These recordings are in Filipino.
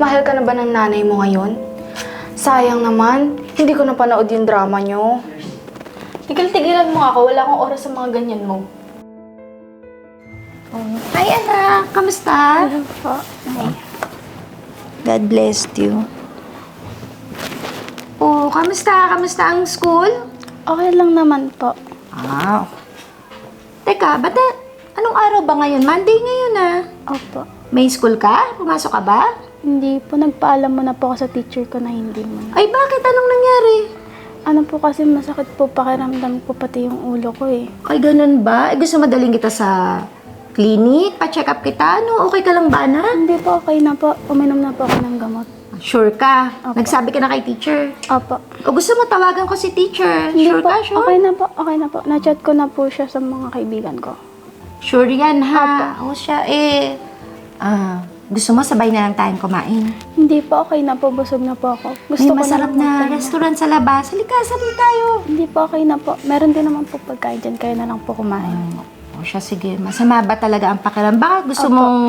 Mahal ka na ba ng nanay mo ngayon? Sayang naman, hindi ko napanood yung drama nyo. Tigil-tigilan mo ako, wala akong oras sa mga ganyan mo. Hi, anak. Kamusta? po? God bless you. Oh, kamusta? Kamusta ang school? Okay lang naman po. Ah. Teka, ba't na- anong araw ba ngayon? Monday ngayon ah. Opo. May school ka? Pumasok ka ba? Hindi po, nagpaalam mo na po ako sa teacher ko na hindi mo na. Ay, bakit? Anong nangyari? Ano po kasi masakit po pakiramdam ko pati yung ulo ko eh. Ay, ganun ba? Eh, gusto madaling kita sa clinic? Pa-check up kita? Ano? Okay ka lang ba, anak? Hindi po, okay na po. Uminom na po ako ng gamot. Sure ka? Opo. Nagsabi ka na kay teacher? Opo. O gusto mo tawagan ko si teacher? Hindi Sure po, ka? Sure? Okay na po, okay na po. Na-chat ko na po siya sa mga kaibigan ko. Sure yan, ha? O siya, eh... Ah, gusto mo sabay na lang tayong kumain? Hindi po, okay na po. Busog na po ako. Gusto May ko masarap na, lang na magpahinga. restaurant sa labas. Halika, sabi tayo. Hindi po, okay na po. Meron din naman po pagkain dyan. Kaya na lang po kumain. O siya, sige. Masama ba talaga ang pakiram? Baka gusto Opo. mong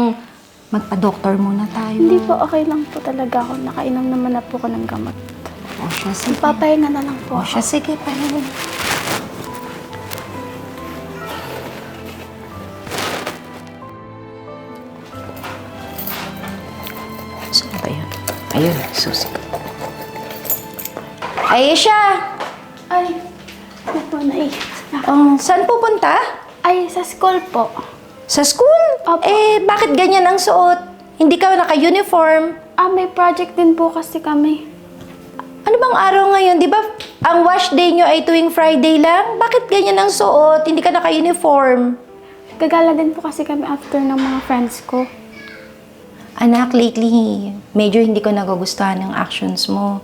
magpa-doktor muna tayo? Hindi po, okay lang po talaga ako. Nakainom naman na po ko ng gamot. O siya, sige. Papahinga na lang po O ako. siya, sige. Pahinga. Susi. Aisha! Ay, ano po na eh. Um, saan pupunta? Ay, sa school po. Sa school? Opo. Eh, bakit ganyan ang suot? Hindi ka naka-uniform. Ah, may project din po kasi kami. Ano bang araw ngayon? Di ba ang wash day nyo ay tuwing Friday lang? Bakit ganyan ang suot? Hindi ka naka-uniform. Gagala din po kasi kami after ng mga friends ko. Anak, lately, medyo hindi ko nagugustuhan ng actions mo.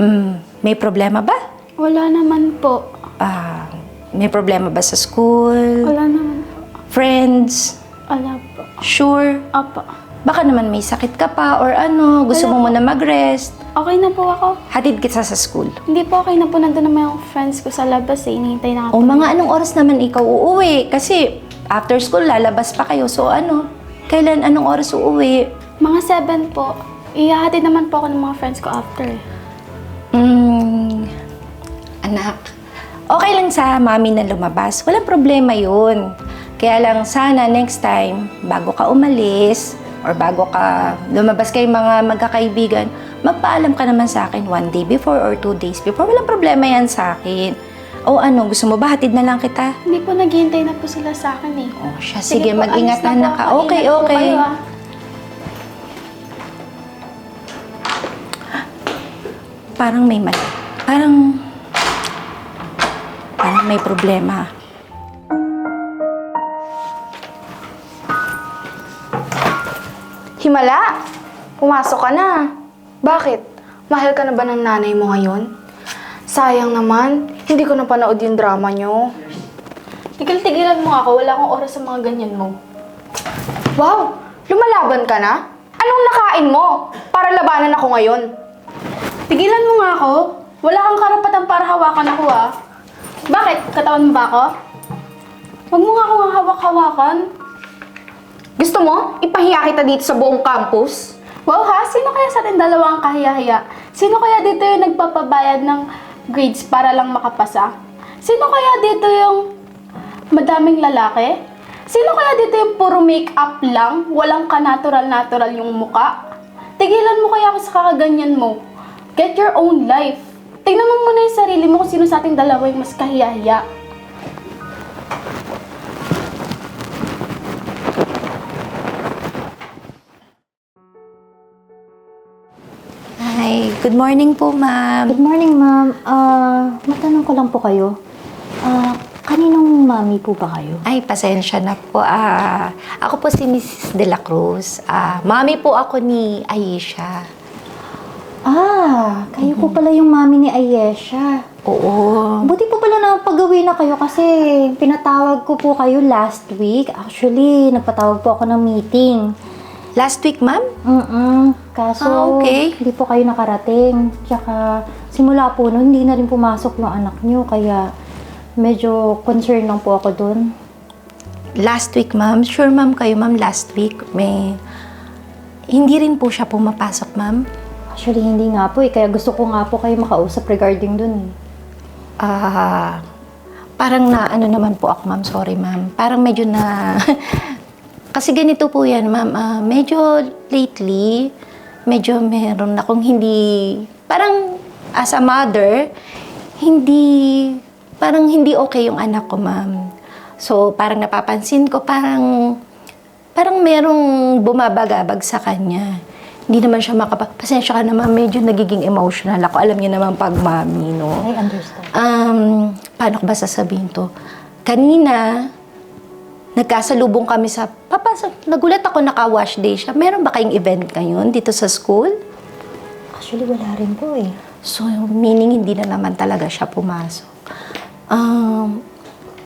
Mm, may problema ba? Wala naman po. Ah, may problema ba sa school? Wala naman po. Friends? Wala po. Sure? Opo. Baka naman may sakit ka pa or ano, gusto Wala mo muna mag-rest. Okay na po ako. Hatid kita sa school. Hindi po okay na po. Nandun naman yung friends ko sa labas eh. Inihintay na O ako. mga anong oras naman ikaw uuwi? Kasi after school, lalabas pa kayo. So ano, kailan, anong oras uuwi? Mga 7 po. Ihahatid naman po ako ng mga friends ko after. Mm, anak, okay lang sa mami na lumabas. Walang problema yun. Kaya lang sana next time, bago ka umalis, or bago ka lumabas kay mga magkakaibigan, magpaalam ka naman sa akin one day before or two days before. Walang problema yan sa akin. O ano, gusto mo ba hatid na lang kita? Hindi po naghihintay na po sila sa akin eh. Oh, siya, sige, po, mag-ingat alis na po na ka. ako. Okay, Ingat po okay. kayo, ah. Parang may mali. Parang... Parang may problema. Himala! Pumasok ka na. Bakit? Mahal ka na ba ng nanay mo ngayon? Sayang naman, hindi ko napanood yung drama nyo. Tigil-tigilan mo ako, wala akong oras sa mga ganyan mo. Wow! Lumalaban ka na? Anong nakain mo? Para labanan ako ngayon. Tigilan mo nga ako. Wala kang karapatan para hawakan ako ah. Bakit? Katawan mo ba ako? Huwag mo nga akong hawak-hawakan. Gusto mo? Ipahiya kita dito sa buong campus? Wow ha? Sino kaya sa atin dalawa ang kahiya-hiya? Sino kaya dito yung nagpapabayad ng grades para lang makapasa? Sino kaya dito yung madaming lalaki? Sino kaya dito yung puro make-up lang? Walang ka-natural-natural yung muka? Tigilan mo kaya ako sa kakaganyan mo. Get your own life. Tingnan mo muna yung sarili mo kung sino sa ating dalawa yung mas kahiya-hiya. Good morning po, ma'am. Good morning, ma'am. Ah, matanong ko lang po kayo. Ah, kaninong mami po ba kayo? Ay, pasensya na po. Ah, ako po si Mrs. De La Cruz. Ah, mami po ako ni Aisha. Ah, kayo po pala yung mami ni Ayesha. Oo. Buti po pala na paggawi na kayo kasi pinatawag ko po kayo last week. Actually, nagpatawag po ako ng meeting. Last week, ma'am? Mm Kaso, Ah, okay. hindi po kayo nakarating. Tsaka, simula po noon, hindi na rin pumasok yung anak niyo. Kaya, medyo concerned lang po ako dun. Last week, ma'am. Sure, ma'am, kayo, ma'am, last week. May... hindi rin po siya pumapasok, ma'am. Actually, hindi nga po eh. Kaya gusto ko nga po kayo makausap regarding dun eh. Ah, parang na ano naman po ako, ma'am. Sorry, ma'am. Parang medyo na... Kasi ganito po yan, ma'am. Ah, medyo lately, medyo meron akong hindi... Parang as a mother, hindi... Parang hindi okay yung anak ko, ma'am. So, parang napapansin ko, parang... Parang merong bumabagabag sa kanya. Hindi naman siya makapa... Pasensya ka naman, medyo nagiging emotional ako. Alam niyo naman pag mami, no? I understand. Um, paano ko ba sasabihin to? Kanina, nagkasalubong kami sa, papasok, nagulat ako naka-wash day siya. Meron ba kayong event ngayon dito sa school? Actually, wala rin po eh. So, meaning hindi na naman talaga siya pumasok. Um,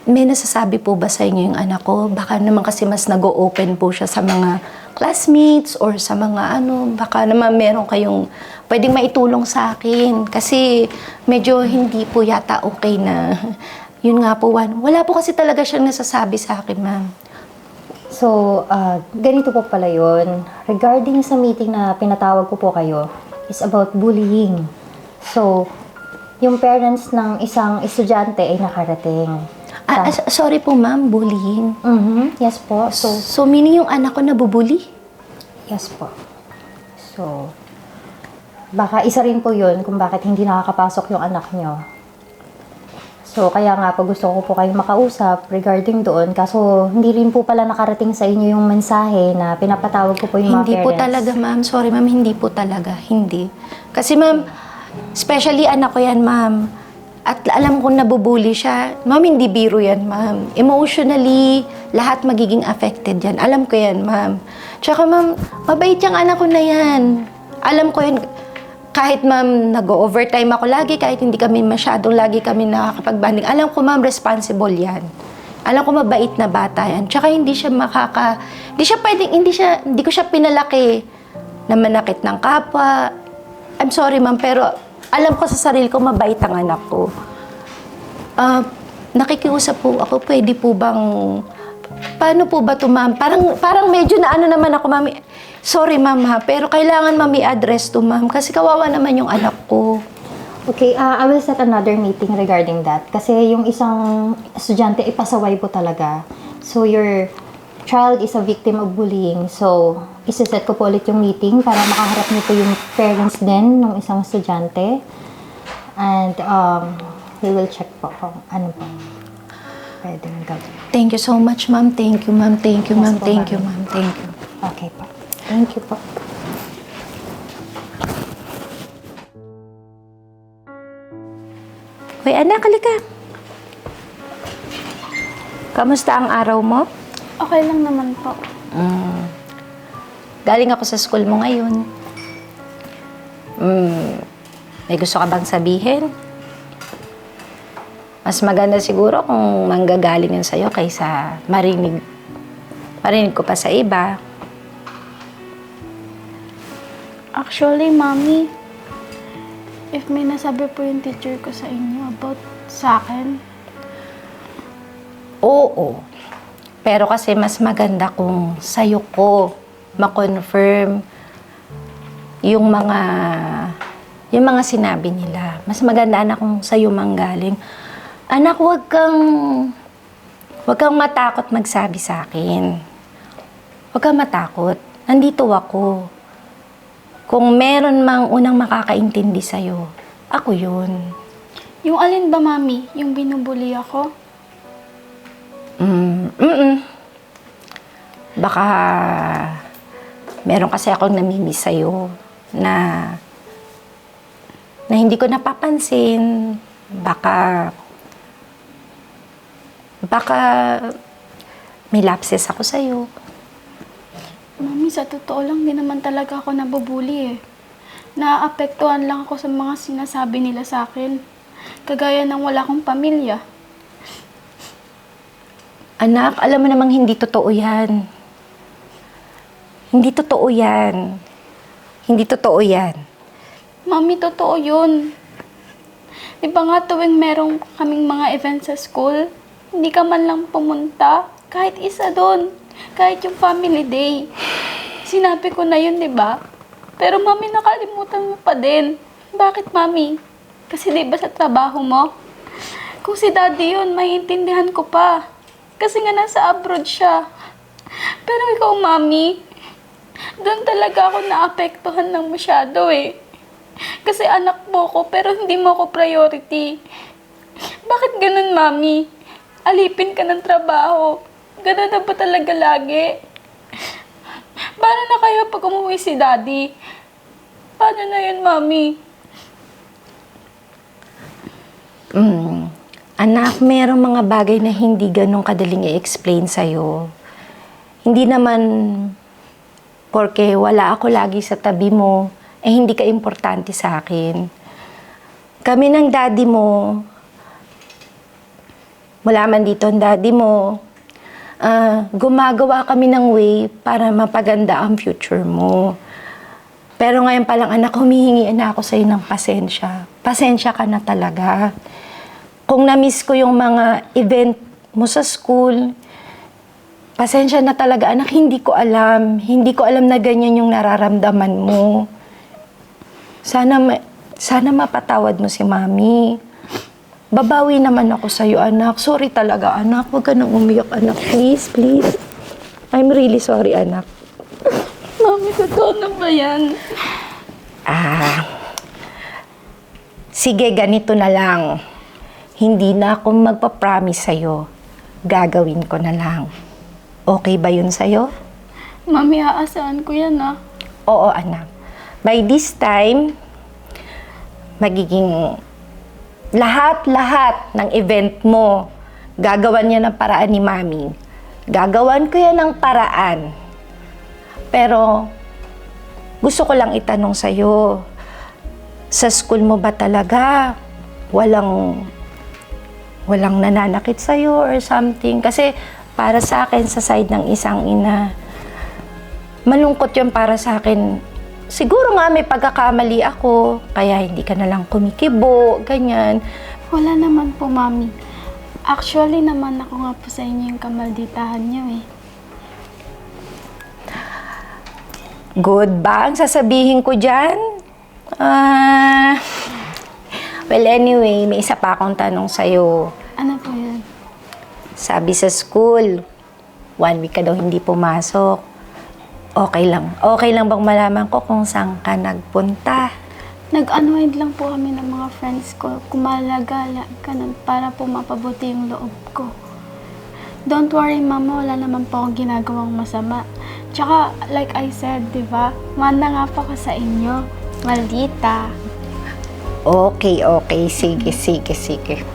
may nasasabi po ba sa inyo yung anak ko? Baka naman kasi mas nag-open po siya sa mga classmates or sa mga ano, baka naman meron kayong pwedeng maitulong sa akin. Kasi medyo hindi po yata okay na, yun nga po, Juan. Wala po kasi talaga siyang nasasabi sa akin, ma'am. So, ah, ganito po pala yun. Regarding sa meeting na pinatawag ko po kayo, is about bullying. So, yung parents ng isang estudyante ay nakarating. Ah, ah, sorry po, ma'am, bullying. Mhm, yes po. So, So, meaning yung anak ko nabubuli? yes po. So, baka isa rin po yun kung bakit hindi nakakapasok yung anak nyo. So, kaya nga po gusto ko po kayong makausap regarding doon. Kaso, hindi rin po pala nakarating sa inyo yung mensahe na pinapatawag ko po yung mga Hindi po parents. talaga, ma'am. Sorry, ma'am. Hindi po talaga. Hindi. Kasi, ma'am, especially anak ko yan, ma'am. At alam kong nabubuli siya. Ma'am, hindi biro yan, ma'am. Emotionally, lahat magiging affected yan. Alam ko yan, ma'am. Tsaka, ma'am, mabait yung anak ko na yan. Alam ko yan. Kahit, ma'am, nag-overtime ako lagi, kahit hindi kami masyadong lagi kami nakakapag-banding. Alam ko, ma'am, responsible yan. Alam ko mabait na bata yan. Tsaka hindi siya makaka... Hindi siya pwedeng... Hindi, siya, hindi ko siya pinalaki na manakit ng kapwa. I'm sorry, ma'am, pero alam ko sa sarili ko mabait ang anak ko. Ah, nakikiusap po ako. Pwede po bang... Paano po ba to, ma'am? Parang, parang medyo na ano naman ako, ma'am. Sorry, ma'am, ha, pero kailangan, ma'am, i-address to, ma'am. Kasi kawawa naman yung anak ko. Okay, ah, I will set another meeting regarding that. Kasi yung isang estudyante ay pasaway po talaga. So, your child is a victim of bullying. So, isiset ko po ulit yung meeting para makaharap niyo po yung parents din ng isang estudyante. And um, we will check po kung ano po pwedeng gawin. Thank you so much, ma'am. Thank you, ma'am. Thank you, ma'am. Thank you, ma'am. Thank you. Okay po. Thank you po. Hoy, anak, halika. Kamusta ang araw mo? Okay lang naman po. Mm. Galing ako sa school mo ngayon. Mm. May gusto ka bang sabihin? Mas maganda siguro kung manggagaling yun sa'yo kaysa marinig, marinig ko pa sa iba. Actually, Mami, if may nasabi po yung teacher ko sa inyo about sa akin, Oo. Pero kasi mas maganda kung sa'yo ko ma-confirm yung mga yung mga sinabi nila. Mas maganda anak kung sa'yo manggaling. Anak, wag kang wag kang matakot magsabi sa akin. Wag kang matakot. Nandito ako. Kung meron mang unang makakaintindi sa'yo, ako yun. yung alin ba, Mami? Yung binubuli ako? Mm, mm Baka meron kasi akong namimiss sa'yo na na hindi ko napapansin. Baka baka may lapses ako sa'yo. Mami, sa totoo lang, di naman talaga ako nabubuli eh. Naaapektuhan lang ako sa mga sinasabi nila sa akin. Kagaya ng wala akong pamilya. Anak, alam mo namang hindi totoo yan. Hindi totoo yan. Hindi totoo yan. Mami, totoo yun. Di ba nga tuwing merong kaming mga events sa school, hindi ka man lang pumunta, kahit isa doon, kahit yung family day. Sinabi ko na yun, di ba? Pero mami, nakalimutan mo pa din. Bakit, mami? Kasi di ba sa trabaho mo? Kung si daddy yun, maiintindihan ko pa. Kasi nga nasa abroad siya. Pero ikaw, mami, doon talaga ako naapektuhan ng masyado eh. Kasi anak mo ko, pero hindi mo ko priority. Bakit ganun, mami? Alipin ka ng trabaho. Ganun na ba talaga lagi? Paano na kayo pag umuwi si daddy? Paano na yun, mami? Mm. Anak, merong mga bagay na hindi ganun kadaling i-explain sa'yo. Hindi naman porque wala ako lagi sa tabi mo, eh hindi ka importante sa akin. Kami ng daddy mo, wala man dito ang daddy mo, ah, gumagawa kami ng way para mapaganda ang future mo. Pero ngayon pa lang, anak, humihingi na ako sa'yo ng pasensya. Pasensya ka na talaga. Kung na-miss ko yung mga event mo sa school, pasensya na talaga, anak, hindi ko alam. Hindi ko alam na ganyan yung nararamdaman mo. Sana, ma- sana mapatawad mo si mami. Babawi naman ako sa'yo, anak. Sorry talaga, anak. Huwag ka nang umiyak, anak. Please, please. I'm really sorry, anak. Mami, totoo na ba yan? Ah, sige, ganito na lang. Hindi na ako magpa-promise sa'yo. Gagawin ko na lang. Okay ba yun sa'yo? Mami, aasahan ko yan ah. Oo, anak. By this time, magiging lahat-lahat ng event mo, gagawan niya ng paraan ni Mami. Gagawan ko yan ng paraan. Pero, gusto ko lang itanong sa'yo, sa school mo ba talaga walang walang nananakit sa'yo or something? Kasi para sa akin, sa side ng isang ina, malungkot yun para sa akin. Siguro nga may pagkakamali ako, kaya hindi ka na lang kumikibo, ganyan. Wala naman po, Mami. Actually naman ako nga po sa inyo yung kamalditahan niyo eh. Good ba ang sasabihin ko dyan? Ah... well, anyway, may isa pa akong tanong sa'yo. Ano po yan? Sabi sa school, one week ka daw hindi pumasok. Okay lang. Okay lang bang malaman ko kung saan ka nagpunta? Nag-unwind lang po kami ng mga friends ko. Kumalagala ka nun para po mapabuti yung loob ko. Don't worry, mama. Wala naman po akong ginagawang masama. Tsaka, like I said, di ba? Manda nga po ko sa inyo. Maldita. Okay, okay. Sige, sige, sige.